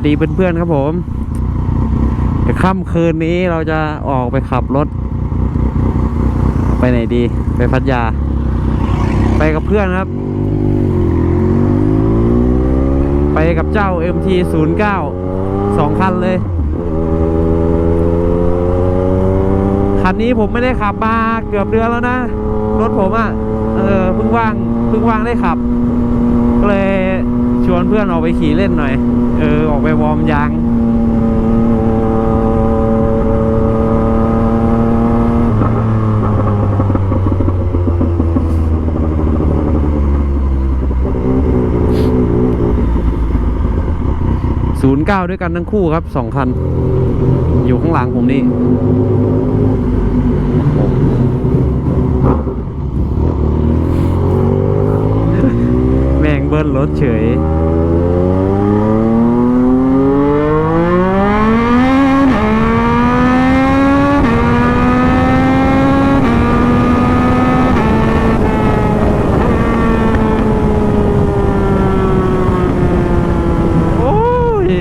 วัสดีเพื่อนๆครับผมเดี๋ยวค่ำคืนนี้เราจะออกไปขับรถ ไปไหนดี ไปพัทยา ไปกับเพื่อนครับ ไปกับเจ้า MT 0 9 สองคันเลย คันนี้ผมไม่ได้ขับมาเกือบเดือนแล้วนะ รถผมอะ่ะ เออเพิ่งว่างเพิ่งว่างได้ขับ ก็เลย ชวนเพื่อนออกไปขี่เล่นหน่อย เออ ออกไปวอร์มยางศูนย์เก้าด้วยกันทั้งคู่ครับสองคัน อยู่ข้างหลังผมนี่แม่งเบิ้ลรถเฉย โอ้ย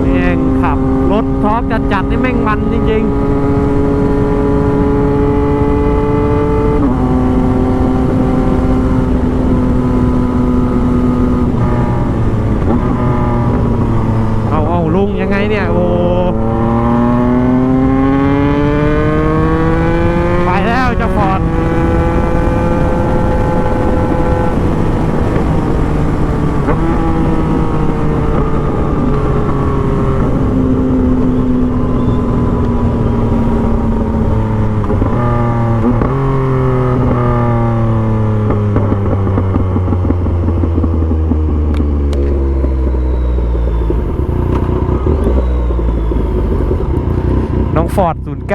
แม่งขับ รถทอร์ก จัดๆนี่แม่งมันจริง ๆ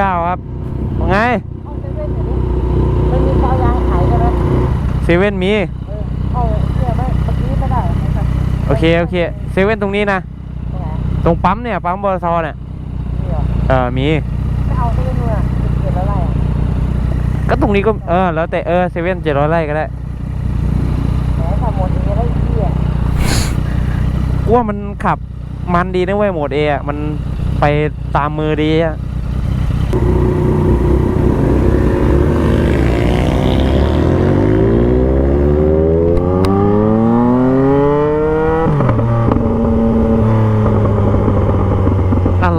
9 ครับว่าไงเข้าเซเว่นมีวยางขายเซเว่นมีโอเค โอเคเซเว่นตรงนี้นะตรงปั๊มเนี่ย ปั๊มบอทเนี่ย นี่เอเออมีก็ตรงนี้ก็ เออ แล้วแต่เออเซเว่นเจ็ดร้อยไร่ก็ได้แหมกูวมันขับมันดีนะเว้ยโหมดเอะมันไปตามมือดีอะ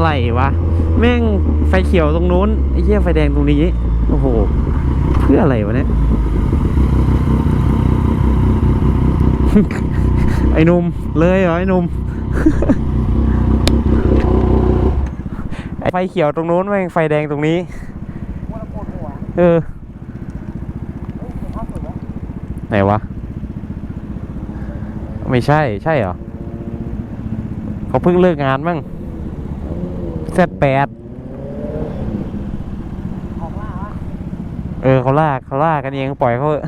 อะไรวะ แม่งไฟเขียวตรงนู้นไอ้เหี้ยไฟแดงตรงนี้ โอ้โห เพื่ออะไรวะเนี่ย ไอ้หนุ่มเลยเหรอไอ้หนุ่มไอไฟเขียวตรงนู้นแม่งไฟแดงตรงนี้ เออ ไหนวะ ไม่ใช่ ใช่เหรอ เขาเพิ่งเลิกงานมั้ง เซตแปดของล่าวะเออเขาลากเขาลากกันเองปล่อยเขาเถอะ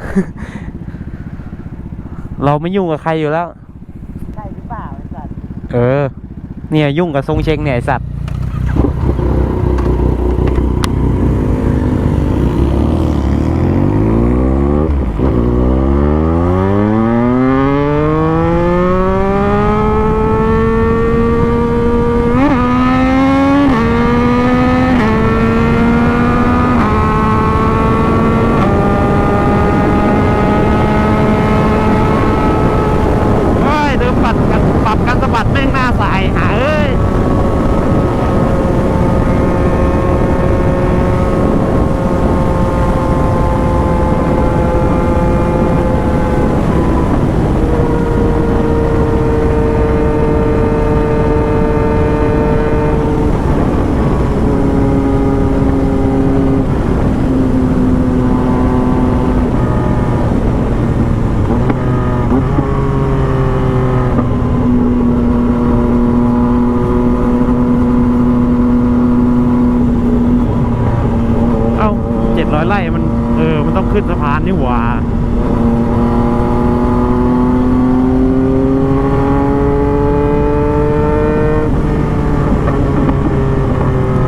เราไม่ยุ่งกับใครอยู่แล้ว ใช่หรือเปล่าไอ้สัตว์ เออ เนี่ยยุ่งกับทรงเชงเนี่ยไอสัตว์ เฮ้ยเดิมปรับกันปรับการสะบัดแม่งหน้าสายหาเอ้ย เอ้าเจ็ดร้อยไร่มัน เออ มันต้องขึ้นสะพานนี่หว่า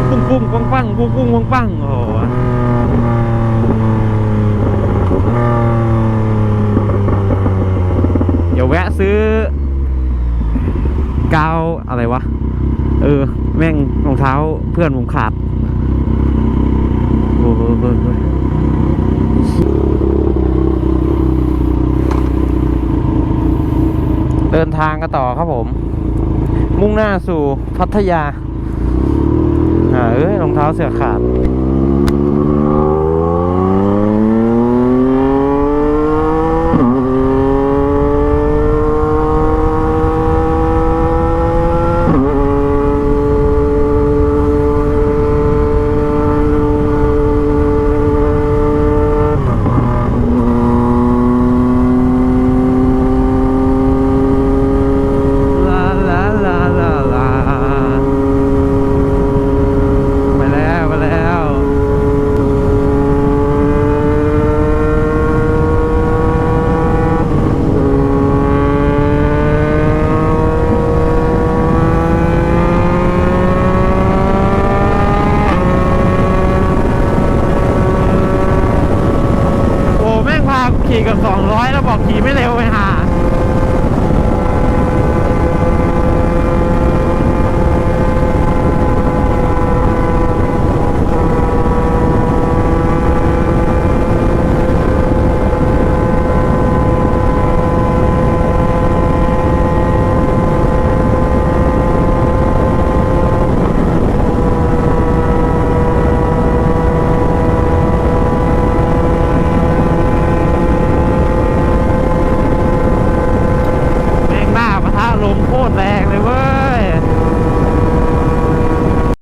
ปุ้งปุ้งปังปังปุ้งปุ้งปังปังโอ้โหเดี๋ยวแวะซื้อกาวอะไรวะ เออ แม่งรองเท้าเพื่อนผมขาด โอ้โหโอ้โหเดิน ทางกันต่อครับผม มุ่งหน้าสู่พัทยาอ่าเอ้ยรองเท้าเสือขาด ลาลาลาลาลาไปแล้วไปแล้ว โอ้แม่งพาขี่กับสองร้อย แล้วบอกขี่ไม่เร็วไปหา